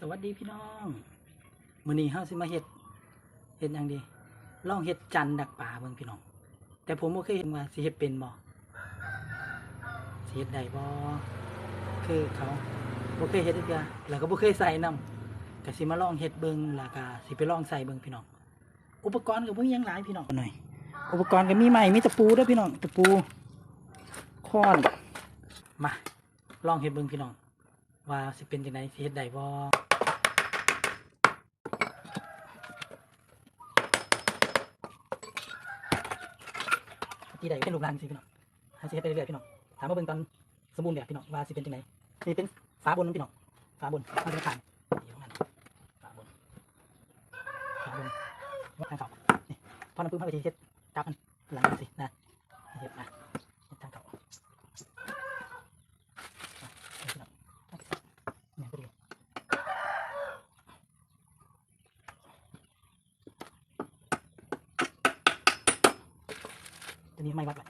สวัสดีพี่น้องมื้อนี้เฮาสิมาเฮ็ดเฮ็ดหยังดีลองเฮ็ดจันดักป่าเบิ่งพี่น้อง แต่ผมบ่เคยเห็นว่าสิเฮ็ดเป็นบ่สิเฮ็ดได้บ่คือเขาบ่เคยเฮ็ดจักเทื่อแล้วก็บ่เคยใส่นํก็สิมาลองเฮ็ดเบิ่งแล้วก็สิไปลองใส่เบิ่งพี่น้อง อุปกรณ์ก็บ่มีหยังหลายพี่น้องหน่อยอุปกรณ์ก็มีไม้มีตะปูเด้อพี่น้องตะปูค้อนมาลองเฮ็ดเบิ่งพี่น้องว่าสิเป็นจังไดสิเฮ็ดได้บ่ ที่ใดเป็นลูกหลางสิพี่น้องหาสิเฮ็ดไปเรื่อยๆพี่น้องถามว่าเบิ่งตอนสมบูรณ์แบบพี่น้องว่าสิเป็นจังไดนี่เป็นฝาบนพี่น้องฝาบนมันเป็นฐานนี่ของมันฝาบนฝาบนว่าทางเขานี่พอน้ำพึ่งเข้าไปทีเช็ดจับมันหลังสินะเฮ็ดมาเฮ็ดทางเขาอะนี่พี่น้อง เนี่ยพอดี ตัวนี้ไม่วัดไว้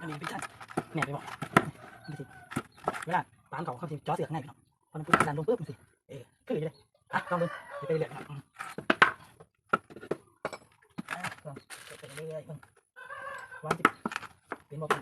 อันนี้เป็นชั้นเนี่ยไปบอกนี่สิเวลาปามเขาเขาจะจ่อเสือกง่ายพี่น้องพอมันปุ๊บดันลงปุ๊บมันสิเออคือเลยอะลองดูเดี๋ยวไปเรื่อยๆครับอืมอะลองไปเรื่อยๆเบิ่ง วันที่เป็นบอกไก่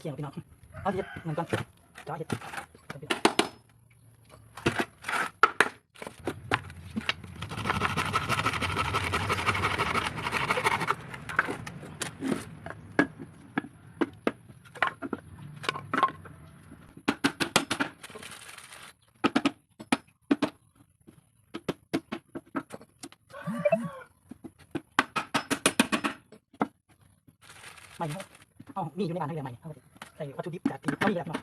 เคียงพี่น้องเอาเห็ดเหมือนกันจ่อเห็ดเอาพี่น้องไม่ครับเอามีอยู่ในบ้านทั้งเรือนใหม่เอาไป ใส่วัตถุดิบจากที่เขามีแล้วเนาะ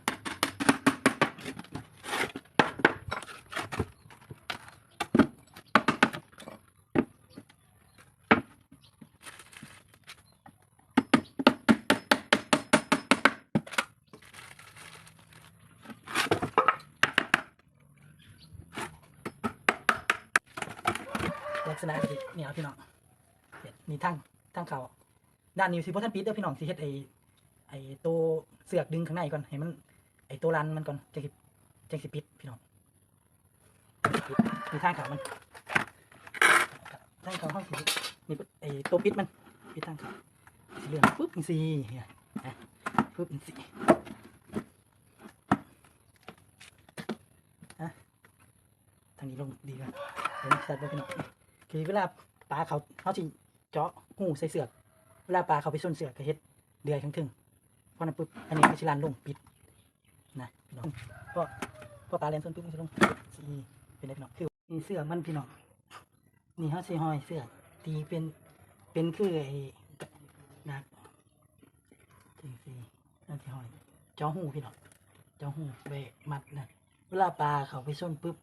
ลักษณะก็สิเนี่ยพี่น้องนี่ทั้งทั้งเขาด้านนี้สิบ่ทันปิดเด้อพี่น้องสิเฮ็ดไอ ไอ้ตัวเสือกดึงข้างในก่อนให้มัน ไอ้ตัวรันมันก่อนจังสิจังสิปิดพี่น้องปิดมีทางเขามันทางเขาเฮาสินี่ไอ้ตัวปิดมันปิดทางเขาสิเลื่อนปุ๊บจังซี่เนี่ยนะปุ๊บจังซี่อะทางนี้ลงดีกว่าเดี๋ยวมันชัดบ่พี่น้องคือเวลาปลาเขาเขาสิเจาะหูใส่เสือกเวลาปลาเขาไปส้นเสือกก็เฮ็ดเดือยทั้งถึง พราะนั้นปุ๊บอันนี้ก็สิลันลงปิดนะพี่น้องก็พอปลาเลนส้นปุ๊บมันจะลงสีเป็นไงพี่น้องคือนี่เสื้อมันพี่น้องนี่เขาสิห้อยเสื้อตีเป็นเป็นคือไอ้นะจริงสินั่นที่ห้อยจาะหูพี่น้องจาะหูไปมัดนะเวลาปลาเขาไปส้นปุ๊บ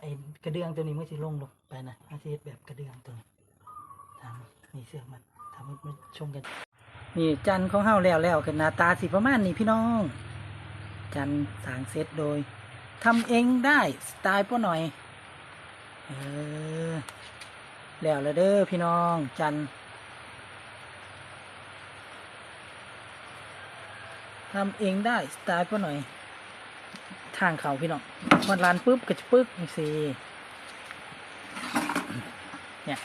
ไอ้กระเดื่องตัวนี้มันสิลงลงไปนะอาเซแบบกระเดื่องตัวนี้ทำนี่เสื้อมันทำมันมันชมกัน นี่จันของเฮาแล้วแล้วกันหน้าตาสิประมาณนี้พี่น้อง จันสางเซตโดยทำเองได้สไตล์พ่อหน่อย เออ แล้วล้วเด้อพี่น้องจันทำเองได้สไตล์พ่อหน่อย ทางเขาพี่น้องพอลานปุ๊บก็จะปึ๊กนี่สิเนี่ย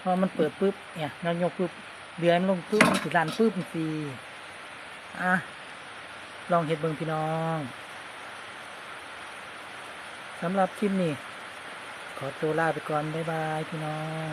พอมันเปิดปุ๊บเนี่ยเรายกปุ๊บ เดือนลงปุ๊บมันสิลานปุ๊บนี่สิอะ ลองเห็ดเบิงพี่น้องสำหรับคลิปนี้ ขอตัวลาไปก่อน บ๊ายบาย พี่น้อง